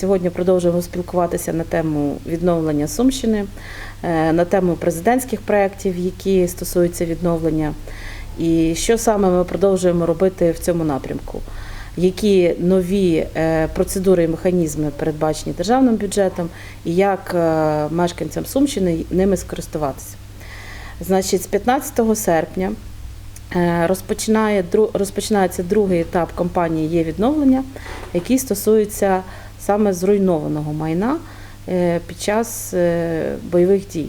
Сьогодні продовжуємо спілкуватися на тему відновлення Сумщини, е, на тему президентських проєктів, які стосуються відновлення. І що саме ми продовжуємо робити в цьому напрямку? Які нові е, процедури і механізми передбачені державним бюджетом, і як е, мешканцям Сумщини ними скористуватися? Значить, з 15 серпня розпочинає, розпочинається другий етап кампанії Є відновлення, який стосується саме зруйнованого майна е, під час е, бойових дій,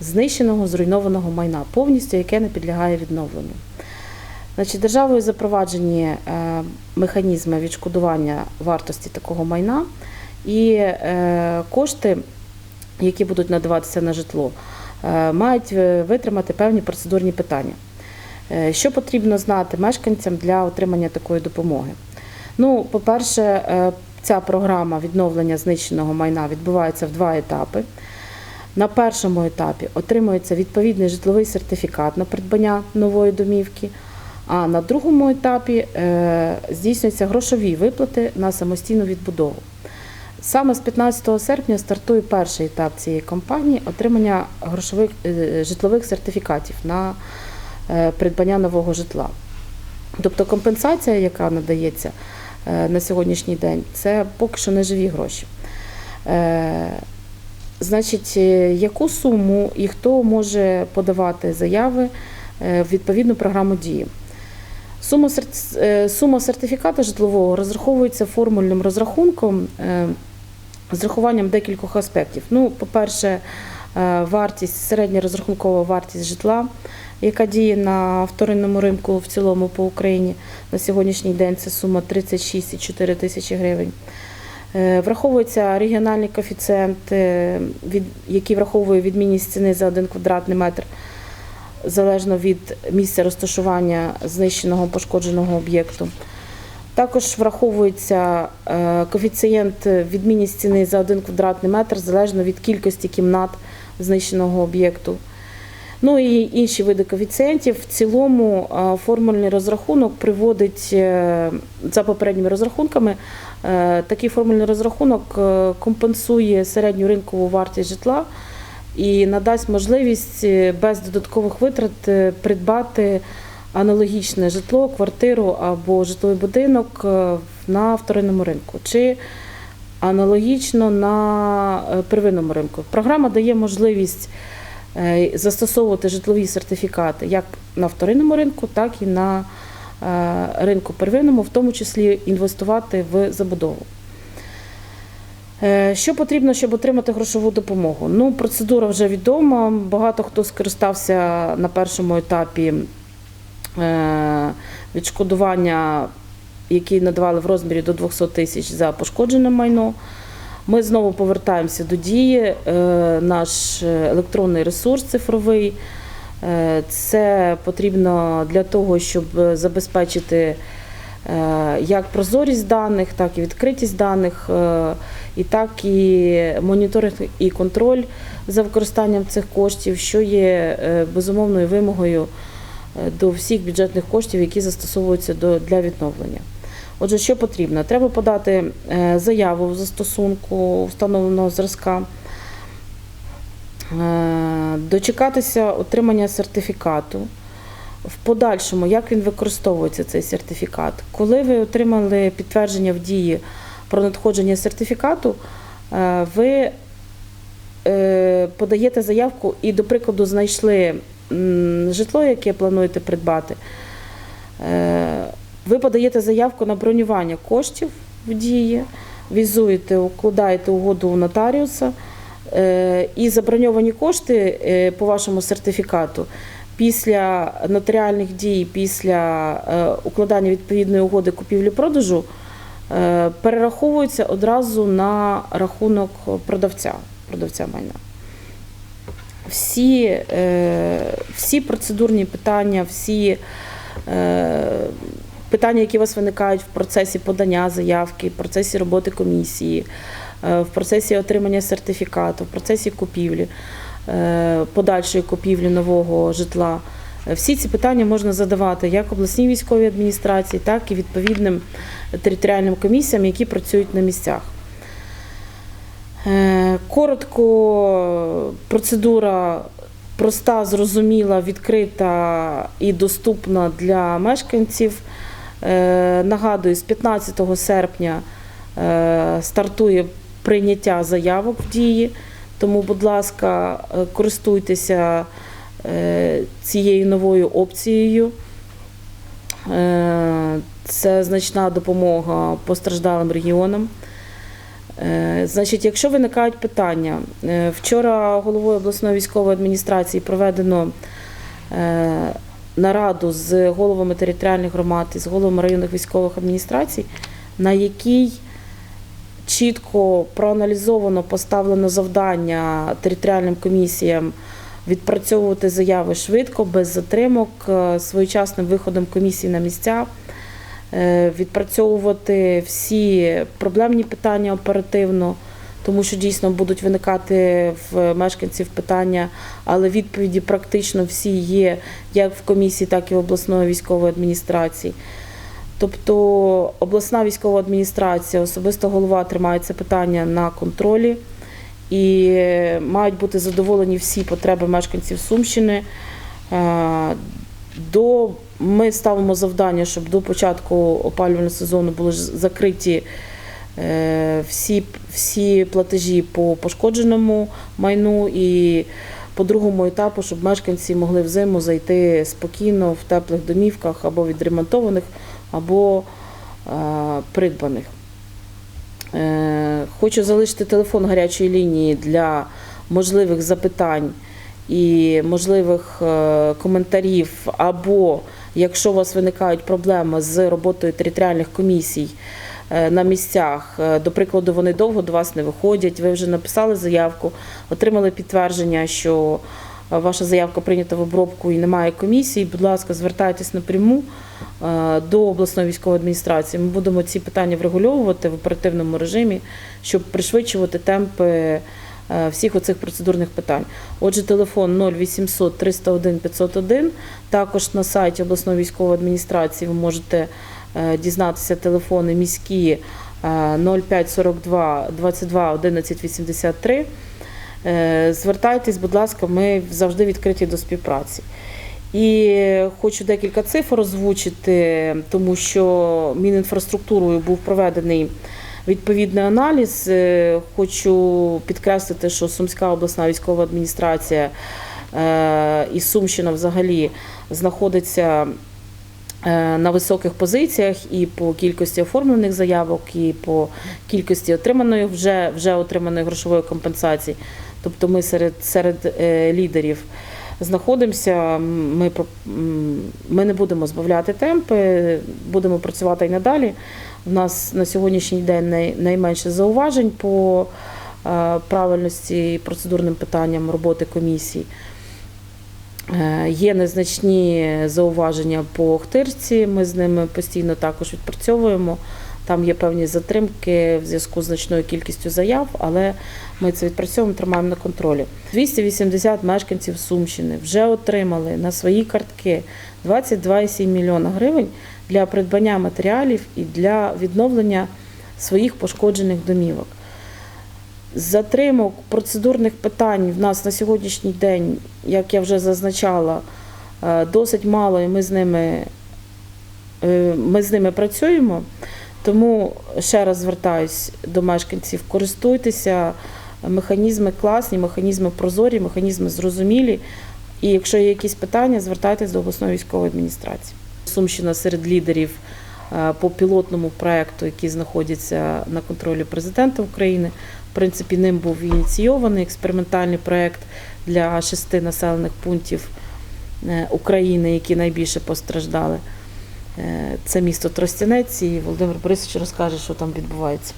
знищеного зруйнованого майна, повністю яке не підлягає відновленню. Значить, державою запроваджені е, механізми відшкодування вартості такого майна і кошти, які будуть надаватися на житло, мають витримати певні процедурні питання. Що потрібно знати мешканцям для отримання такої допомоги? Ну, по-перше, ця програма відновлення знищеного майна відбувається в два етапи. На першому етапі отримується відповідний житловий сертифікат на придбання нової домівки, а на другому етапі е, здійснюються грошові виплати на самостійну відбудову. Саме з 15 серпня стартує перший етап цієї кампанії отримання грошових е, житлових сертифікатів на е, придбання нового житла. Тобто компенсація, яка надається на сьогоднішній день, це поки що не живі гроші. Е, Значить, е, яку суму і хто може подавати заяви е, в відповідну програму дії? Сума, сер- е, сума сертифікату житлового розраховується формульним розрахунком е, з рахуванням декількох аспектів. Ну, по-перше, е, вартість, середня розрахункова вартість житла, яка діє на вторинному ринку в цілому по Україні. На сьогоднішній день це сума 36,4 тисячі гривень. Е, Враховується регіональний коефіцієнт, е, який враховує відмінність ціни за один квадратний метр залежно від місця розташування знищеного пошкодженого об'єкту. Також враховується е, коефіцієнт відмінність ціни за один квадратний метр залежно від кількості кімнат знищеного об'єкту. Ну і інші види коефіцієнтів. В цілому формульний розрахунок приводить е, за попередніми розрахунками. е, Такий формульний розрахунок е, компенсує середню ринкову вартість житла і надасть можливість без додаткових витрат придбати аналогічне житло, квартиру або житловий будинок на вторинному ринку. Чи аналогічно на первинному ринку. Програма дає можливість застосовувати житлові сертифікати як на вторинному ринку, так і на е, ринку первинному, в тому числі інвестувати в забудову. Е, Що потрібно, щоб отримати грошову допомогу? Ну, процедура вже відома. Багато хто скористався на першому етапі е, відшкодування, які надавали в розмірі до 200 тисяч за пошкоджене майно. Ми знову повертаємося до дії. Е, Наш електронний ресурс цифровий. Е, Це потрібно для того, щоб забезпечити е, як прозорість даних, так і відкритість даних, е, і так і моніторинг і контроль за використанням цих коштів, що є е, безумовною вимогою е, до всіх бюджетних коштів, які застосовуються для відновлення. Отже, що потрібно? Треба подати е, заяву в застосунку встановленого зразка, е, дочекатися отримання сертифікату. В подальшому, як він використовується, цей сертифікат. Коли ви отримали підтвердження в дії про надходження сертифікату, е, ви подаєте заявку і, до прикладу, знайшли житло, яке плануєте придбати. Ви подаєте заявку на бронювання коштів в дії, візуєте, укладаєте угоду у нотаріуса, е, і заброньовані кошти е, по вашому сертифікату після нотаріальних дій, після е, укладання відповідної угоди купівлі-продажу перераховуються одразу на рахунок продавця, продавця майна. Всі, всі процедурні питання, всі питання, які у вас виникають в процесі подання заявки, в процесі роботи комісії, е, в процесі отримання сертифікату, в процесі купівлі, е, подальшої купівлі нового житла. Е, Всі ці питання можна задавати як обласній військовій адміністрації, так і відповідним територіальним комісіям, які працюють на місцях. Коротко, процедура проста, зрозуміла, відкрита і доступна для мешканців. Е, Нагадую, з 15 серпня е, стартує прийняття заявок в дії. Тому, будь ласка, е, користуйтеся цією новою опцією. Це значна допомога постраждалим регіонам. Значить, якщо виникають питання, вчора головою обласної військової адміністрації проведено нараду з головами територіальних громад і з головами районних військових адміністрацій, на якій чітко проаналізовано поставлено завдання територіальним комісіям відпрацьовувати заяви швидко, без затримок, е, своєчасним виходом комісії на місця, е, відпрацьовувати всі проблемні питання оперативно, тому що дійсно будуть виникати в мешканців питання, але відповіді практично всі є як в комісії, так і в обласної військової адміністрації. Тобто обласна військова адміністрація, особисто голова тримає це питання на контролі і мають бути задоволені всі потреби мешканців Сумщини. Е, До, ми ставимо завдання, щоб до початку опалювального сезону були закриті всі, всі платежі по пошкодженому майну і по другому етапу, щоб мешканці могли взиму зайти спокійно в теплих домівках або відремонтованих, або е, придбаних. Е, Хочу залишити телефон гарячої лінії для можливих запитань і можливих е, коментарів, або якщо у вас виникають проблеми з роботою територіальних комісій е, на місцях, е, до прикладу, вони довго до вас не виходять, ви вже написали заявку, отримали підтвердження, що е, ваша заявка прийнята в обробку і немає комісії, будь ласка, звертайтесь напряму е, до обласної військової адміністрації. Ми будемо ці питання врегульовувати в оперативному режимі, щоб пришвидшувати темпи е, всіх оцих процедурних питань. Отже, телефон 0800 301 501. Також на сайті обласної військової адміністрації ви можете е, дізнатися телефони міські е, 0542 22 11 83. Е, Звертайтесь, будь ласка, ми завжди відкриті до співпраці. І хочу декілька цифр озвучити, тому що Мінінфраструктурою був проведений відповідний аналіз. Е, Хочу підкреслити, що Сумська обласна військова адміністрація е, і Сумщина взагалі знаходиться е, на високих позиціях і по кількості оформлених заявок, і по кількості отриманої вже, вже отриманої грошової компенсації. Тобто ми серед, серед е, лідерів знаходимося. Ми, ми не будемо збавляти темпи, будемо працювати і надалі. У нас на сьогоднішній день най, найменше зауважень по е, правильності і процедурним питанням роботи комісії. Е, Є незначні зауваження по Охтирці, ми з ними постійно також відпрацьовуємо. Там є певні затримки в зв'язку з значною кількістю заяв, але ми це відпрацьовуємо, тримаємо на контролі. 280 мешканців Сумщини вже отримали на свої картки 22,7 мільйона гривень для придбання матеріалів і для відновлення своїх пошкоджених домівок. Затримок процедурних питань в нас на сьогоднішній день, як я вже зазначала, е, досить мало, і ми з ними, е, ми з ними працюємо. Тому ще раз звертаюсь до мешканців: користуйтеся, механізми класні, механізми прозорі, механізми зрозумілі. І якщо є якісь питання, звертайтесь до обласної військової адміністрації. Сумщина серед лідерів е, по пілотному проекту, який знаходиться на контролі президента України. Принципі, ним був ініційований експериментальний проект для шести населених пунктів е, України, які найбільше постраждали. Е, Це місто Тростянець, і Володимир Борисович розкаже, що там відбувається.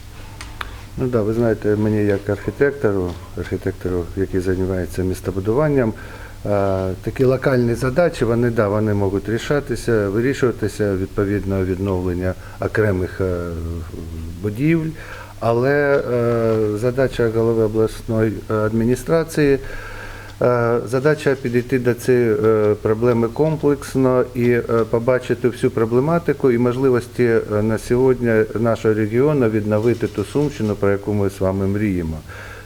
Ну да, ви знаєте, мені як архітектору, архітектору, який займається містобудуванням, е, такі локальні задачі, вони, да, вони можуть рішатися, вирішуватися відповідно відновлення окремих будівель. Але е, задача голови обласної адміністрації Е, Задача підійти до цієї е, проблеми комплексно і е, побачити всю проблематику і можливості е, на сьогодні нашого регіону відновити ту Сумщину, про яку ми з вами мріємо.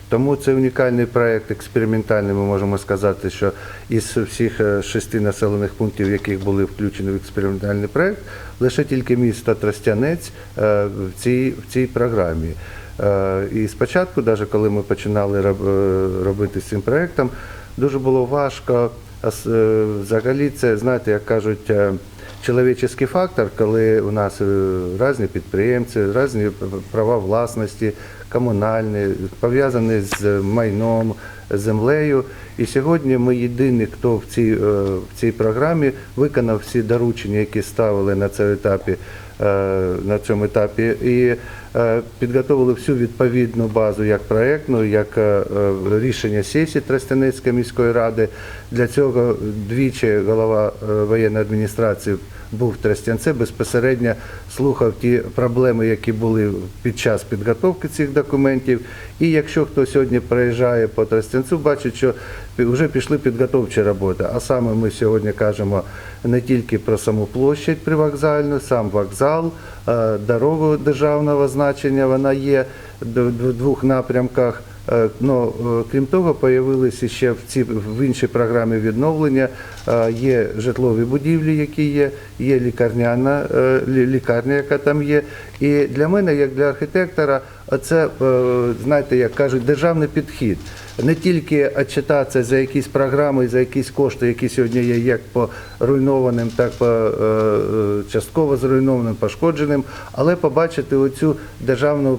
Тому це унікальний проект, експериментальний. Ми можемо сказати, що із всіх е, шести населених пунктів, яких були включені в експериментальний проект, лише тільки місто Тростянець е, в цій, в цій програмі. Е, І спочатку, навіть коли ми починали е, робити з цим проєктом, дуже було важко. Взагалі, це знаєте, як кажуть, чоловічий фактор, коли у нас різні підприємці, різні права власності, комунальні, пов'язані з майном, землею. І сьогодні ми єдині, хто в цій, е, в цій програмі виконав всі доручення, які ставили на цьому етапі, е, на цьому етапі, і е, підготовили всю відповідну базу, як проєктну, як е, е, рішення сесії Тростянецької міської ради. Для цього двічі голова воєнної адміністрації був в Тростянце, безпосередньо слухав ті проблеми, які були під час підготовки цих документів. І якщо хто сьогодні приїжджає по Тростянцю, бачить, що вже пішли підготовчі роботи. А саме ми сьогодні кажемо не тільки про саму площадь привокзальну, сам вокзал, е, дорогу державного значення, вона є в в двох напрямках. Ну, крім того, появилися ще в ці в іншій програмі відновлення. е, Є житлові будівлі, які є, є лікарняна лікарня, яка там є. І для мене, як для архітектора, це знаєте, як кажуть, державний підхід. Не тільки відчитатися за якісь програми, за якісь кошти, які сьогодні є як по руйнованим, так по е, е, частково зруйнованим, пошкодженим, але побачити оцю державну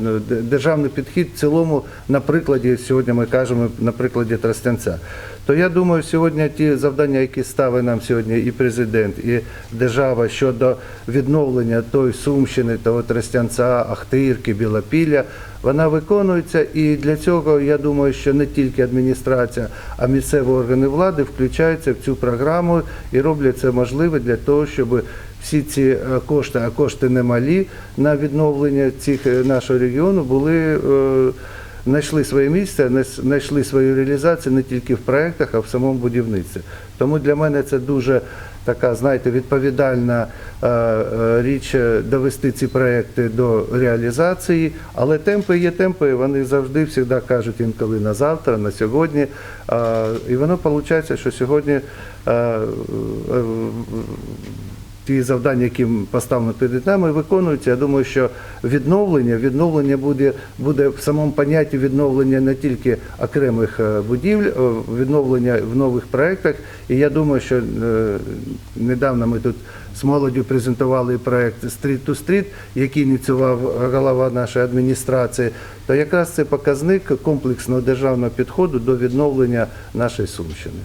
е, державний підхід в цілому на прикладі, сьогодні ми кажемо на прикладі Тростянця. То я думаю, сьогодні ті завдання, які ставить нам сьогодні і президент, і держава щодо відновлення тої Сумщини, того Тростянця, Ахтирки, Білопілля, вона виконується. І для цього я думаю, що не тільки адміністрація, а місцеві органи влади включаються в цю програму і роблять це можливе для того, щоб всі ці е, кошти, а кошти немалі на відновлення цих е, нашого регіону були. Знайшли своє місце, знайшли свою реалізацію не тільки в проєктах, а в самому будівництві. Тому для мене це дуже така, знаєте, відповідальна е, е, річ е, довести ці проекти до реалізації. Але темпи є темпи, вони завжди завжди кажуть інколи на завтра, на сьогодні. І воно виходить, що сьогодні. Ті завдання, які поставлені перед нами, виконуються. Я думаю, що відновлення, відновлення буде, буде в самому понятті відновлення не тільки окремих е, будівель, е, відновлення в нових проєктах. І я думаю, що е, недавно ми тут з молоддю презентували проєкт Street to Street, який ініціював голова нашої адміністрації. То якраз це показник комплексного державного підходу до відновлення нашої Сумщини.